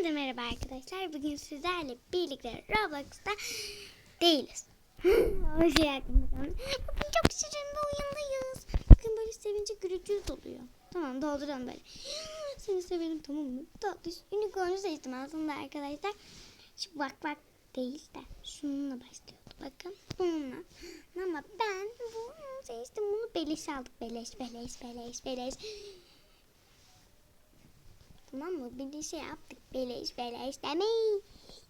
Hepinize merhaba arkadaşlar. Bugün sizlerle birlikte Roblox'ta değiliz. o şey. Bugün çok şirin bir oyundayız. Bakın böyle sevince gülücüğü doluyor. Tamam dolduralım böyle. Seni severim tamam mı? Tatlış. Unicorn'u seçtim aslında arkadaşlar. Şu bak bak değil de şununla başlıyordu. Bakın bununla. Ama ben bunu seçtim. Bunu beleş aldık. Beleş beleş beleş beleş. Tamam mı? Bir de şey yaptık. Beleş beleş demeyin.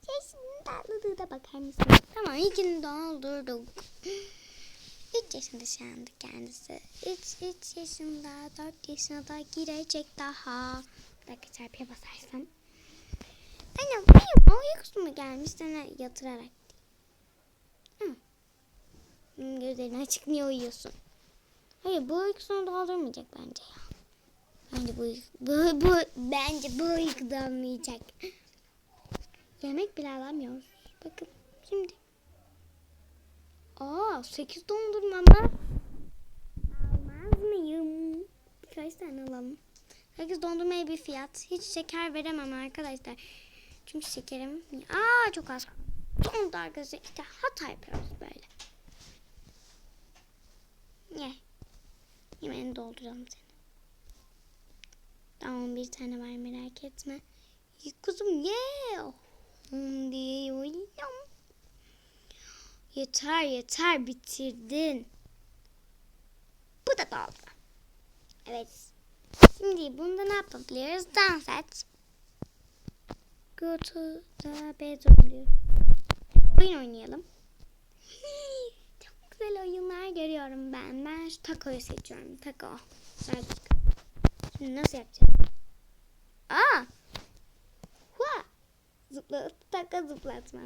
Sesinin tatlılığına bakar mısın? Tamam ilkini doldurduk. 3 yaşında şu anda kendisi. 3, 3 yaşında, 4 yaşına da girecek daha. Bir dakika çarpıya basarsam. Anne benim uykusu mu gelmiş sana yatırarak? Hı. Gözlerini açık niye uyuyorsun? Hayır bu uykusunu doldurmayacak bence ya. Bence bu, bu, bu bence bu uykulanmayacak. Yemek bile alamıyoruz. Bakın şimdi. Aa 8 dondurmama. Almaz mıyım? Birkaç tane alalım. 8 dondurmaya bir fiyat. Hiç şeker veremem arkadaşlar. Çünkü şekerim... Aa çok az. Sonunda arkadaşlar işte hata yapıyoruz böyle. Ye. Yemeğini dolduralım seni. Tamam bir tane var merak etme. Kuzum ye. Hmm diye uyuyam. Yeter yeter bitirdin. Bu da doldu. Evet. Şimdi bunda ne yapabiliriz? Dans et. Go to the bedroom diyor. Oyun oynayalım. Çok güzel oyunlar görüyorum ben. Ben şu takoyu seçiyorum. Tako. Güzel Şimdi nasıl yapacağım? Aa! Hua! Zıpla, taka zıplatma.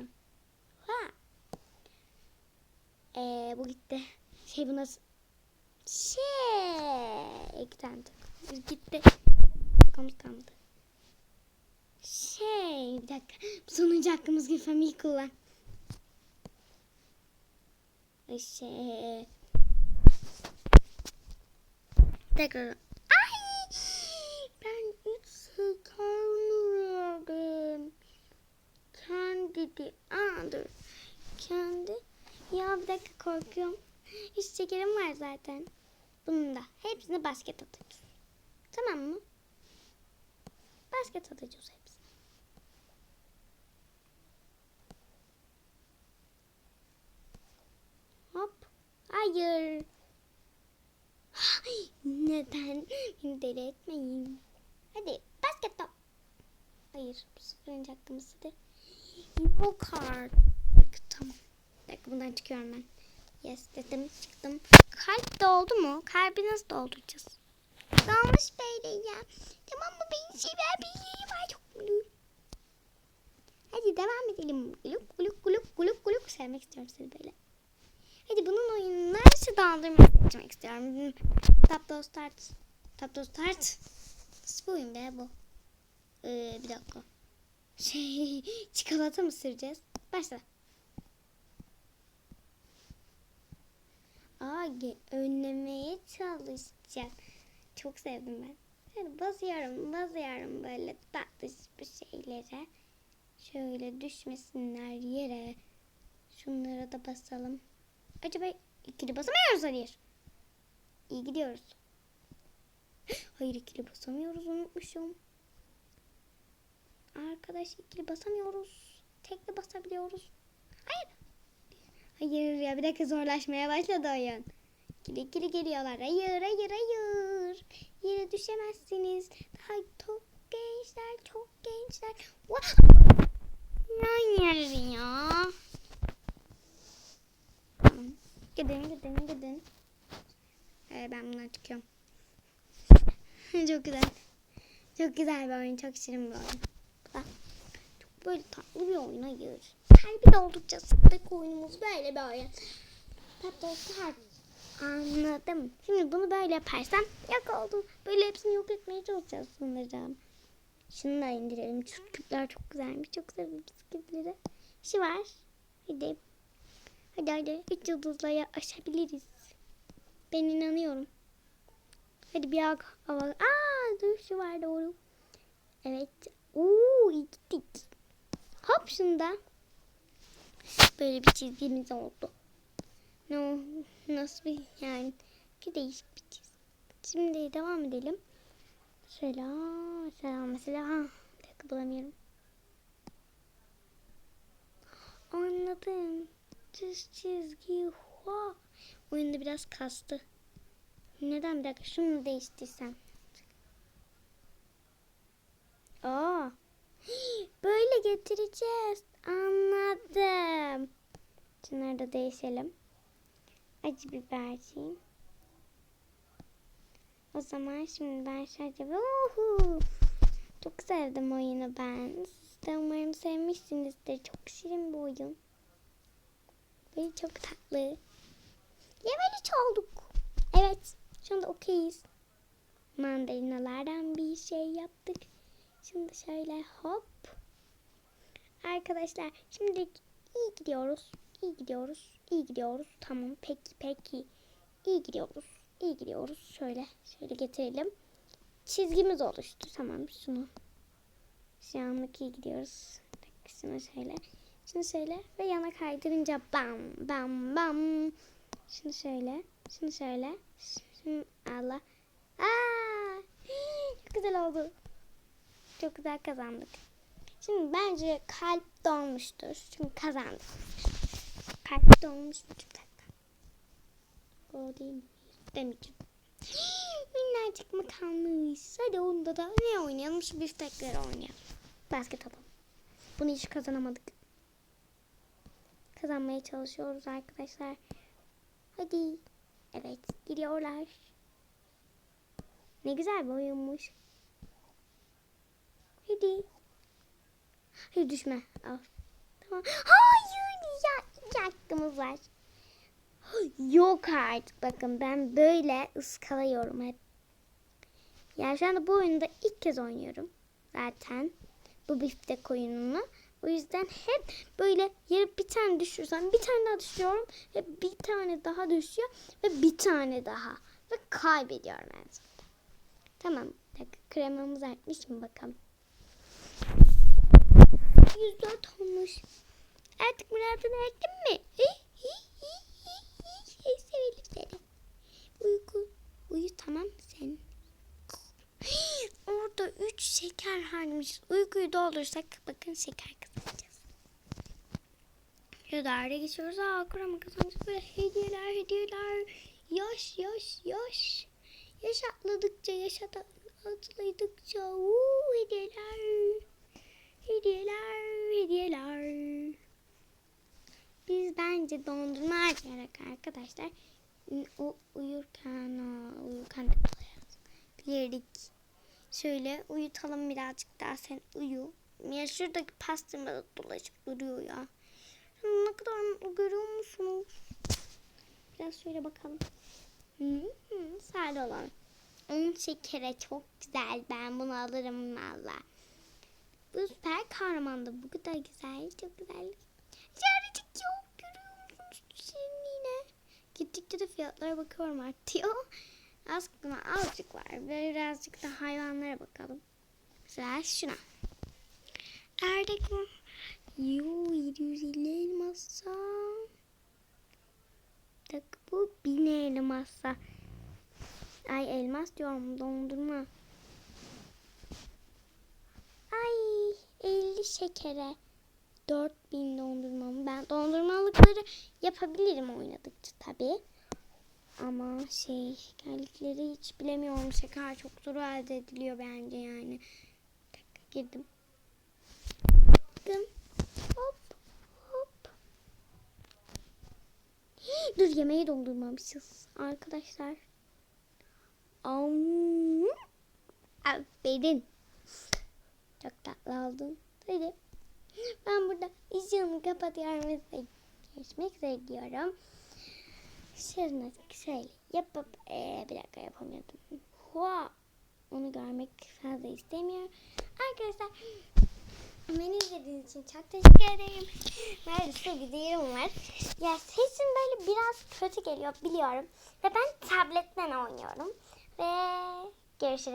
Hua! Ee, bu gitti. Şey bu nasıl? Şey! İki tane takı. Gitti. Takamız kalmadı. Şey, bir dakika. Sonuncu hakkımız gibi Fami'yi kullan. Şey. Tekrar. Ay! Ben üç şeker verdim. De. Aa dur. Kendi. Ya bir dakika korkuyorum. Üç şekerim var zaten. Bunun da. Hepsini basket atacağız. Tamam mı? Basket atacağız hepsini. Hop. Hayır. Ay, Neden? Beni deli etmeyin. Hadi basket top. Hayır. Sıfırıncı hakkımız hadi. Yok artık. Tamam. Bir dakika bundan çıkıyorum ben. Yes dedim çıktım. Kalp doldu mu? Kalbi nasıl dolduracağız? Dolmuş böyle ya. Tamam mı? Beni sever bir yerim var. Çok. Hadi devam edelim. Guluk guluk guluk guluk guluk. Sevmek istiyorum seni böyle. Hadi bunun oyununu nasıl daldırmak seçmek istiyorum. Tap to start. Tap to start. Nasıl bir oyun be bu? Ee, bir dakika. Şey, çikolata mı süreceğiz? Başla. Ge- önlemeye çalışacağım. Çok sevdim ben. Yani basıyorum, basıyorum böyle tatlı bir şeylere. Şöyle düşmesinler yere. Şunlara da basalım. Acaba ikili basamıyoruz hayır. İyi gidiyoruz. Hayır ikili basamıyoruz unutmuşum. Arkadaş ikili basamıyoruz. Tekli basabiliyoruz. Hayır. Hayır ya bir dakika zorlaşmaya başladı oyun. İkili ikili geliyorlar. Hayır hayır hayır. Yere düşemezsiniz. Daha çok gençler çok gençler. Hayır ya. Gidin gidin gidin. Ee, ben bundan çıkıyorum. çok güzel. Çok güzel bir oyun. Çok şirin bir oyun. Böyle tatlı bir oyun. Hayır. Kalbi de oldukça sıklık oyunumuz böyle bir oyun. Tatlı olsa Anladım. Şimdi bunu böyle yaparsam yok oldu. Böyle hepsini yok etmeye çalışacağız sanırım. Şunu da indirelim. Küpler çok güzelmiş. Çok seviyorum bisikletleri. Şu var. Hadi. Hadi hadi. Üç yıldızla aşabiliriz. Ben inanıyorum. Hadi bir hava. Aa dur şu var doğru. Evet. İyi gittik. Hop şunda. Böyle bir çizgimiz oldu. Ne o? Nasıl bir yani? Bir değişik bir çizgi. Şimdi devam edelim. Şöyle mesela mesela ha, dakika bulamıyorum. Anladım. Düz çizgi. Hua. Oyunda biraz kastı. Neden bir dakika şunu değiştirsem. Aa. Böyle getireceğiz. Anladım. Şunları da değişelim. Acı biberciğim. O zaman şimdi ben şöyle Uhu. Çok sevdim oyunu ben. Siz de umarım sevmişsinizdir. Çok şirin bir oyun. Ve çok tatlı. Level 3 olduk. Evet. Şu anda okeyiz. Mandalinalardan bir şey yaptık. Şimdi şöyle hop. Arkadaşlar şimdi iyi gidiyoruz. İyi gidiyoruz. İyi gidiyoruz. Tamam peki peki. İyi gidiyoruz. İyi gidiyoruz. Şöyle şöyle getirelim. Çizgimiz oluştu. Tamam şunu. Şu anlık iyi gidiyoruz. Şunu şöyle. Şunu şöyle ve yana kaydırınca bam bam bam. Şunu şöyle. Şunu şöyle. Şunu Allah. Aa! Çok güzel oldu. Çok güzel kazandık. Şimdi bence kalp dolmuştur. Çünkü kazandık. Kalp dolmuştur. Bir dakika. O değil mi? Demeyeceğim. Minnacık mı kalmış? Hadi onda da ne oynayalım? Şu biftekleri oynayalım. Basket atalım. Bunu hiç kazanamadık. Kazanmaya çalışıyoruz arkadaşlar. Hadi. Evet gidiyorlar. Ne güzel bir oyunmuş. Hadi. Hayır düşme. Al. Tamam. Hayır ya. iki hakkımız var. Yok artık bakın ben böyle ıskalıyorum hep. Yani şu anda bu oyunda ilk kez oynuyorum. Zaten bu biftek oyununu. O yüzden hep böyle yarı bir tane düşürsem bir tane daha düşüyorum ve bir tane daha düşüyor ve bir tane daha ve kaybediyorum en sonunda. Tamam. Kremamız artmış mı bakalım. 104 olmuş. Artık muratını ettin mi? Şey sevelim seni. Uyku. Uyu tamam sen. Orada 3 şeker harmış. Uykuyu doldursak bakın şeker kazanacağız. Şöyle geçiyoruz. Aa kurama kazanacağız. Böyle hediyeler hediyeler. Yaş yaş yaş. Yaş atladıkça yaş at- atladıkça. Uuu hediyeler. Hediyeler hediyeler. Biz bence dondurma açarak arkadaşlar o uyurken uyurken de bilirdik. Şöyle uyutalım birazcık daha sen uyu. Ya şuradaki pastırma da dolaşıp duruyor ya. Ne kadar görüyor musunuz? Biraz şöyle bakalım. Hı hı, sade olan. Un şekeri çok güzel. Ben bunu alırım valla. Bu süper kahraman da bu kadar güzel. Çok güzel. Çağrıcık yok. Görüyor musunuz yine? Gittikçe de fiyatlara bakıyorum artıyor. Aslında azıcık var. Birazcık da hayvanlara bakalım. Mesela şuna. Ördek mi? Yoo 750 elmasa. Tak bu 1000 elmasa. Ay elmas diyorum dondurma. Ay 50 şekere. 4000 dondurmamı. Ben dondurmalıkları yapabilirim oynadıkça tabi. Ama şey geldikleri hiç bilemiyorum. Şeker çok zor elde ediliyor bence yani. Bir girdim. Bakın. Hop hop. Dur yemeği doldurmamışız arkadaşlar. Am. Aferin. Çok tatlı oldun. Hadi. Ben burada izimi kapatıyorum ve görüşmek üzere diyorum. Şöyle şöyle yapıp ee, bir dakika yapamıyordum. Hua. Onu görmek fazla istemiyorum. Arkadaşlar beni izlediğiniz için çok teşekkür ederim. Böyle su gidiyorum var. Ya sesim böyle biraz kötü geliyor biliyorum. Ve ben tabletten oynuyorum. Ve görüşürüz.